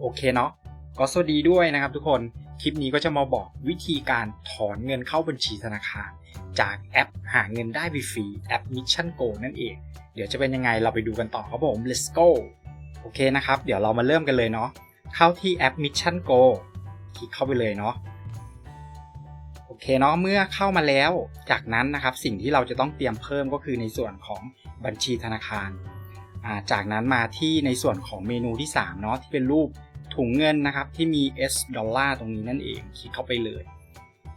โอเคเนาะก็สวัสดีด้วยนะครับทุกคนคลิปนี้ก็จะมาบอกวิธีการถอนเงินเข้าบัญชีธนาคาร จากแอปหาเงินได้ฟรีแอป Mission Go นั่นเอง เดี๋ยวจะเป็นยังไงเราไปดูกันต่อครับผม let's go โอเคนะครับ เดี๋ยวเรามาเริ่มกันเลยเนาะเข้าที่แอป Mission Go คลิกเข้าไปเลยเนาะโอเคเนาะเมื่อเข้ามาแล้ว จากนั้นนะครับสิ่งที่เราจะต้องเตรียมเพิ่มก็คือในส่วนของบัญชีธนาคาราจากนั้นมาที่ในส่วนของเมนูที่3เนาะที่เป็นรูป ถุงเงินนะครับที่มี S ดอลลาร์ตรงนี้นั่นเองคลิกเข้าไปเลย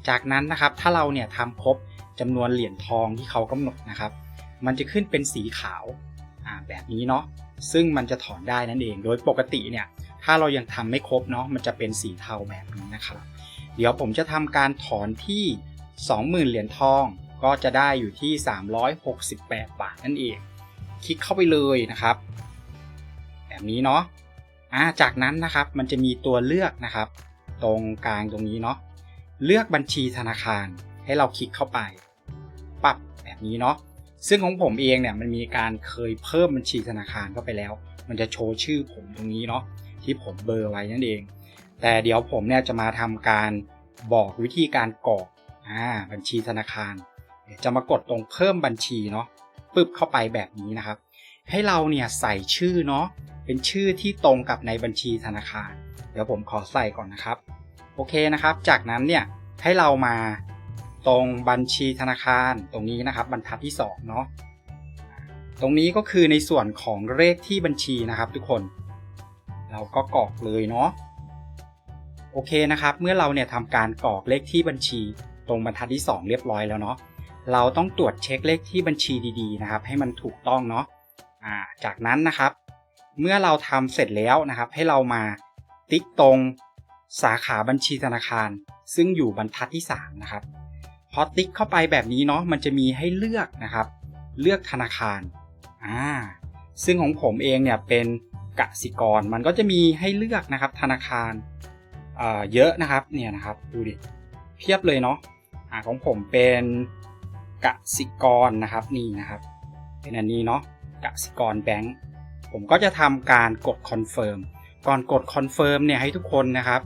จากนั้นนะครับถ้าเราเนี่ยทำครบจำนวนเหรียญทองที่เขากำหนดนะครับ มันจะขึ้นเป็นสีขาวแบบนี้เนาะซึ่งมันจะถอนได้นั่นเอง โดยปกติเนี่ยถ้าเรายังทำไม่ครบเนาะมันจะเป็นสีเทาแบบนี้นะครับเดี๋ยวผมจะทำการถอนที่ 20,000 เหรียญทองก็จะได้อยู่ที่ 368 บาทนั่นเอง คลิกเข้าไปเลยนะครับ แบบนี้เนาะ อ่าจากนั้นนะครับมันจะมีตัวเลือกนะครับ ตรงกลางตรงนี้เนาะเลือกบัญชีธนาคารให้เราคลิกเข้าไปปรับแบบนี้เนาะซึ่งของผมเองเนี่ยมันมีการเคยเพิ่มบัญชีธนาคารเข้าไปแล้ว มันจะโชว์ชื่อผมตรงนี้เนาะที่ผมเบอร์ไว้นั่นเอง แต่เดี๋ยวผมเนี่ยจะมาทำการบอกวิธีการกรอกอ่าบัญชีธนาคาร จะมากดตรงเพิ่มบัญชีเนาะปึ๊บเข้าไปแบบนี้นะครับ ให้เราเนี่ยใส่ชื่อเนาะเป็นชื่อที่ตรงกับในบัญชีธนาคาร เดี๋ยวผมขอใส่ก่อนนะครับ โอเคนะครับ จากนั้นเนี่ยให้เรามาตรงบัญชีธนาคารตรงนี้นะครับ บรรทัดที่2เนาะตรงนี้ก็คือในส่วนของเลขที่บัญชีนะครับทุกคน เราก็กรอกเลยเนาะโอเคนะครับ เมื่อเราเนี่ยทำการกรอกเลขที่บัญชีตรงบรรทัดที่ 2 เรียบร้อยแล้วเนาะเราต้องตรวจเช็คเลขที่บัญชีดีๆนะครับ ให้มันถูกต้องเนาะ อ่าจากนั้นนะครับ เมื่อเราทำเสร็จแล้วนะครับ ให้เรามาติ๊กตรงสาขาบัญชีธนาคาร ซึ่งอยู่บรรทัดที่ 3 นะครับพอติ๊กเข้าไปแบบนี้เนาะมันจะมีให้เลือกนะครับ เลือกธนาคารอ่าซึ่งของผมเองเนี่ยเป็นกสิกรมันก็จะมีให้เลือกนะครับ ธนาคารเอ่อเยอะนะครับเนี่ยนะครับดูดิเพียบเลยเนาะอ่าของผมเป็นกสิกรนะครับนี่นะครับ เป็นอันนี้เนาะ กสิกรแบงก์ผมก็จะทำการกดคอนเฟิร์มก่อนกดคอนเฟิร์มเนี่ยให้ทุกคนนะครับ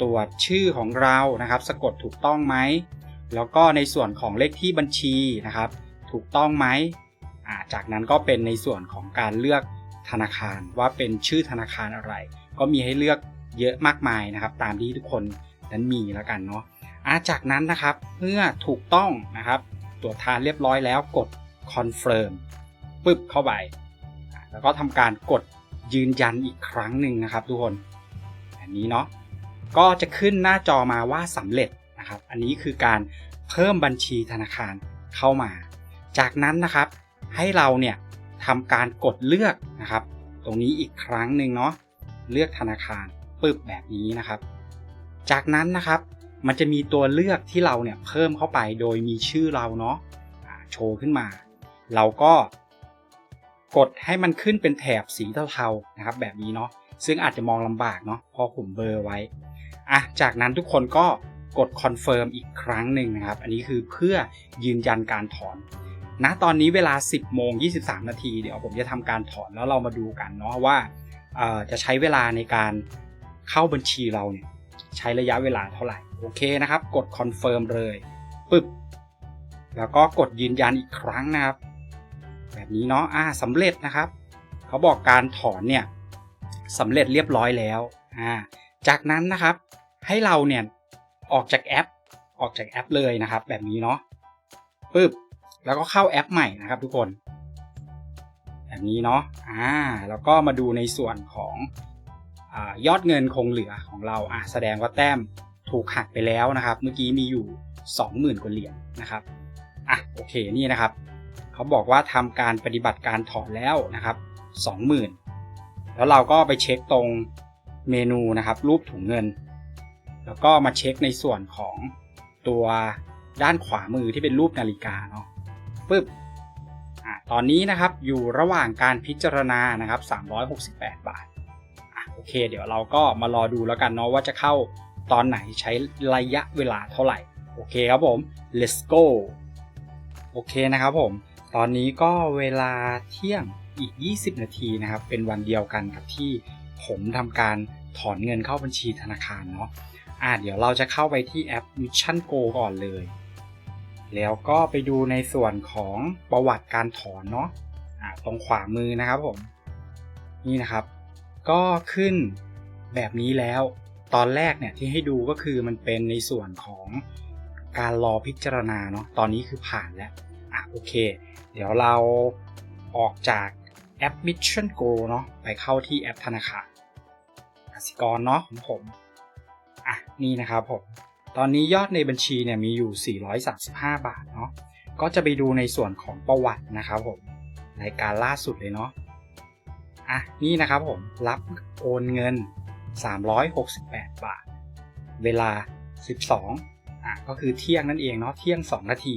ตรวจชื่อของเรานะครับ สะกดถูกต้องไหม แล้วก็ในส่วนของเลขที่บัญชีนะครับ ถูกต้องไหมาจากนั้นก็เป็นในส่วนของการเลือกธนาคารว่าเป็นชื่อธนาคารอะไร ก็มีให้เลือกเยอะมากมายนะครับ ตามที่ทุกคนนั้นมีแล้วกันเนาะอาจากนั้นนะครับเมื่อถูกต้องนะครับ ตรวจทานเรียบร้อยแล้วกดคอนเฟิร์ม ปึ๊บเข้าไป แล้วก็ทำการกดยืนยันอีกครั้งหนึ่งนะครับ ทุกคนแบบนี้เนาะก็จะขึ้นหน้าจอมาว่าสำเร็จนะครับ อันนี้คือการเพิ่มบัญชีธนาคารเข้ามา จากนั้นนะครับให้เราเนี่ยทำการกดเลือกนะครับ ตรงนี้อีกครั้งหนึ่งเนาะเลือกธนาคารปึ๊บแบบนี้นะครับ จากนั้นนะครับมันจะมีตัวเลือกที่เราเนี่ยเพิ่มเข้าไปโดยมีชื่อเราเนาะโชว์ขึ้นมา เราก็ กดให้มันขึ้นเป็นแถบสีเทาๆนะครับแบบนี้เนาะซึ่งอาจจะมองลำบากเนาะเพอผมเบอร์ไว้อะจากนั้นทุกคนก็กดคอนเฟิร์มอีกครั้งหนึ่งนะครับ อันนี้คือเพื่อยืนยันการถอนณตอนนี้เวลา 10โมง23 นาทีเดี๋ยวผมจะทำการถอนแล้วเรามาดูกันเนาะว่าจะใช้เวลาในการเข้าบัญชีเราเนี่ยใช้ระยะเวลาเท่าไหร่ โอเคนะครับ กดคอนเฟิร์มเลยปึ๊บแล้วก็กดยืนยันอีกครั้งนะครับ แบบนี้เนาะอ่าสำเร็จนะครับ เขาบอกการถอนเนี่ยสำเร็จเรียบร้อยแล้วอ่าจากนั้นนะครับ ให้เราเนี่ยออกจากแอป ออกจากแอปเลยนะครับ แบบนี้เนาะปึ๊บแล้วก็เข้าแอปใหม่นะครับทุกคน แบบนี้เนาะอ่าแล้วก็มาดูในส่วนของอยอดเงินคงเหลือของเราอ่าแสดงว่าแต้มถูกหักไปแล้วนะครับ เมื่อกี้มีอยู่ 20,000กว่าเหรียญนะครับอะโอเคนี่นะครับ เขาบอกว่าทำการปฏิบัติการถอนแล้วนะครับ 20,000 แล้วเราก็ไปเช็คตรงเมนูนะครับ รูปถุงเงิน แล้วก็มาเช็คในส่วนของตัวด้านขวามือที่เป็นรูปนาฬิกาเนาะปึ๊บอตอนนี้นะครับอยู่ระหว่างการพิจารณานะครับ 368 บาทอโอเค เดี๋ยวเราก็มารอดูแล้วกันเนาะว่าจะเข้าตอนไหนใช้ระยะเวลาเท่าไหร่ โอเคครับผม let's go โอเคนะครับผม ตอนนี้ก็เวลาเที่ยงอีก 20 นาทีนะครับ เป็นวันเดียวกันกับที่ผมทำการถอนเงินเข้าบัญชีธนาคารเนาะอ่าเดี๋ยวเราจะเข้าไปที่แอป Mission Go ก่อนเลย แล้วก็ไปดูในส่วนของประวัติการถอนเนาะอ่าตรงขวามือนะครับผม นี่นะครับ ก็ขึ้นแบบนี้แล้ว ตอนแรกเนี่ยที่ให้ดูก็คือมันเป็นในส่วนของการรอพิจารณาเนาะ ตอนนี้คือผ่านแล้ว โอเค เดี๋ยวเราออกจากแอป Mission Go เนาะไปเข้าที่แอปธนาคารกสิกรเนาะของผมอะนี่นะครับผม ตอนนี้ยอดในบัญชีเนี่ยมีอยู่ 435 บาทเนาะก็จะไปดูในส่วนของประวัตินะครับผมรายการล่าสุดเลยเนาะอะนี่นะครับผมรับโอนเงิน 368 บาท เวลา 12อะก็คือเที่ยงนั่นเองเนาะเที่ยง 2 นาที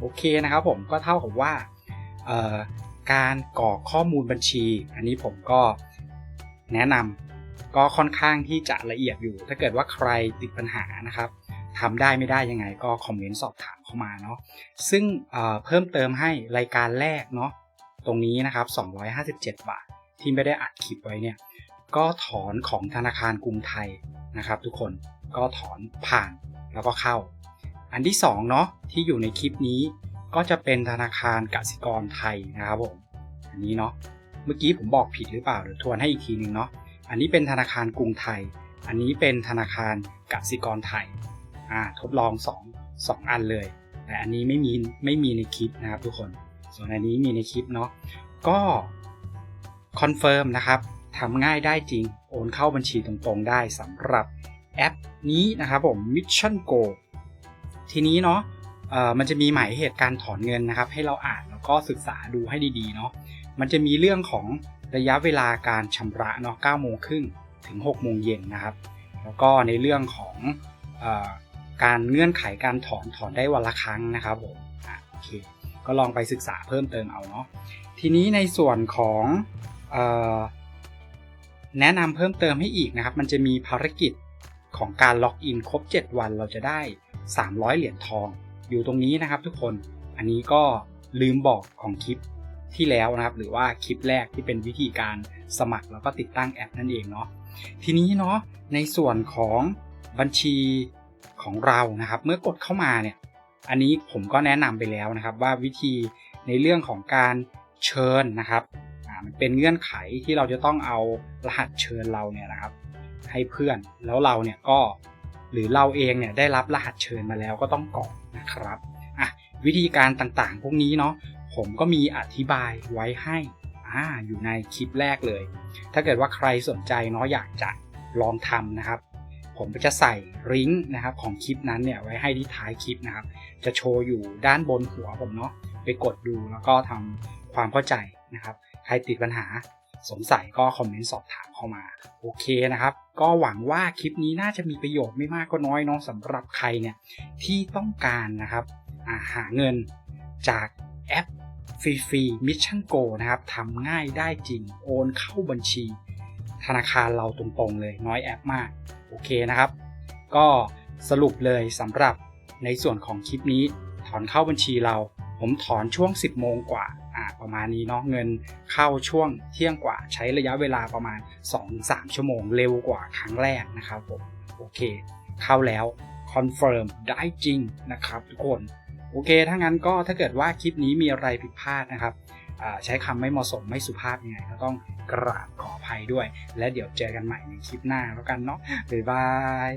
โอเคนะครับผมก็เท่ากับว่าการกรอกข้อมูลบัญชี อันนี้ผมก็แนะนำก็ค่อนข้างที่จะละเอียดอยู่ ถ้าเกิดว่าใครติดปัญหานะครับทำได้ไม่ได้ยังไงก็คอมเมนต์สอบถามเข้ามาเนาะซึ่งเเพิ่มเติมให้รายการแรกเนาะตรงนี้นะครับ 257 บาท ที่ไม่ได้อัดคลิปไว้เนี่ยก็ถอนของธนาคารกรุงไทยนะครับ ทุกคนก็ถอนผ่านแล้วก็เข้า อันที่2เนาะที่อยู่ในคลิปนี้ก็จะเป็นธนาคารกสิกรไทยนะครับผมอันนี้เนาะเมื่อกี้ผมบอกผิดหรือเปล่าเดี๋ยวทวนให้อีกทีหนึ่งเนาะอันนี้เป็นธนาคารกรุงไทย อันนี้เป็นธนาคารกสิกรไทยอ่าทดลอง2 2อันเลย แต่อันนี้ไม่มีไม่มีในคลิปนะครับทุกคน ส่วนอันนี้มีในคลิปเนาะก็คอนเฟิร์มนะครับทำง่ายได้จริงโอนเข้าบัญชีตรงๆได้สำหรับแอปนี้นะครับผม Mission Go ทีนี้เนาะมันจะมีหมายเหตุการถอนเงินนะครับ ให้เราอ่านแล้วก็ศึกษาดูให้ดีๆเนาะมันจะมีเรื่องของระยะเวลาการชำระเนาะ9โมงครึ่งถึง6โมงเย็นนะครับ แล้วก็ในเรื่องของอการเงื่อนไขการถอนถอนได้วันละครั้งนะครับผมอะโอเคก็ลองไปศึกษาเพิ่มเติมเอาเนาะทีนี้ในส่วนของอแนะนำเพิ่มเติมให้อีกนะครับ มันจะมีภารกิจของการล็อกอินครบ 7 วันเราจะได้ 300 เหรียญทอง อยู่ตรงนี้นะครับทุกคน อันนี้ก็ลืมบอกของคลิปที่แล้วนะครับ หรือว่าคลิปแรกที่เป็นวิธีการสมัครแล้วก็ติดตั้งแอปนั่นเองเนาะ ทีนี้เนาะในส่วนของบัญชีของเรานะครับ เมื่อกดเข้ามาเนี่ย อันนี้ผมก็แนะนำไปแล้วนะครับ ว่าวิธีในเรื่องของการเชิญนะครับมันเป็นเงื่อนไขที่เราจะต้องเอารหัสเชิญเราเนี่ยนะครับ ให้เพื่อนแล้วเราเนี่ยก็ หรือเราเองเนี่ยได้รับรหัสเชิญมาแล้วก็ต้องกรอกนะครับอะวิธีการต่างๆ พวกนี้เนาะผมก็มีอธิบายไว้ให้อ่าอยู่ในคลิปแรกเลย ถ้าเกิดว่าใครสนใจเนาะอยากจะลองทำนะครับ ผมก็จะใส่ลิงก์นะครับของคลิปนั้นเนี่ยไว้ให้ที่ท้ายคลิปนะครับ จะโชว์อยู่ด้านบนหัวผมเนาะไปกดดูแล้วก็ทำความเข้าใจนะครับ ใครติดปัญหาสงสัยก็คอมเมนต์สอบถามเข้ามา โอเคนะครับ ก็หวังว่าคลิปนี้น่าจะมีประโยชน์ไม่มากก็น้อยเนาะสำหรับใครเนี่ยที่ต้องการนะครับาหาเงินจากแอปฟรีๆ Mission Go นะครับทำง่ายได้จริง โอนเข้าบัญชี ธนาคารเราตรงๆเลย น้อยแอปมาก โอเคนะครับ ก็สรุปเลยสำหรับในส่วนของคลิปนี้ ถอนเข้าบัญชีเรา ผมถอนช่วง 10 โมงกว่า ประมาณนี้เนาะเงินเข้าช่วงเที่ยงกว่าใช้ระยะเวลาประมาณ 2-3 ชั่วโมงเร็วกว่าครั้งแรกนะครับผมโอเค เข้าแล้วคอนเฟิร์มได้จริงนะครับทุกคนโอเค ถ้างั้นก็ถ้าเกิดว่าคลิปนี้มีอะไรผิดพลาดนะครับใช้คำไม่เหมาะสมไม่สุภาพยังไงก็ต้องกราบขออภัยด้วย และเดี๋ยวเจอกันใหม่ในคลิปหน้าแล้วกันเนาะบ๊ายบาย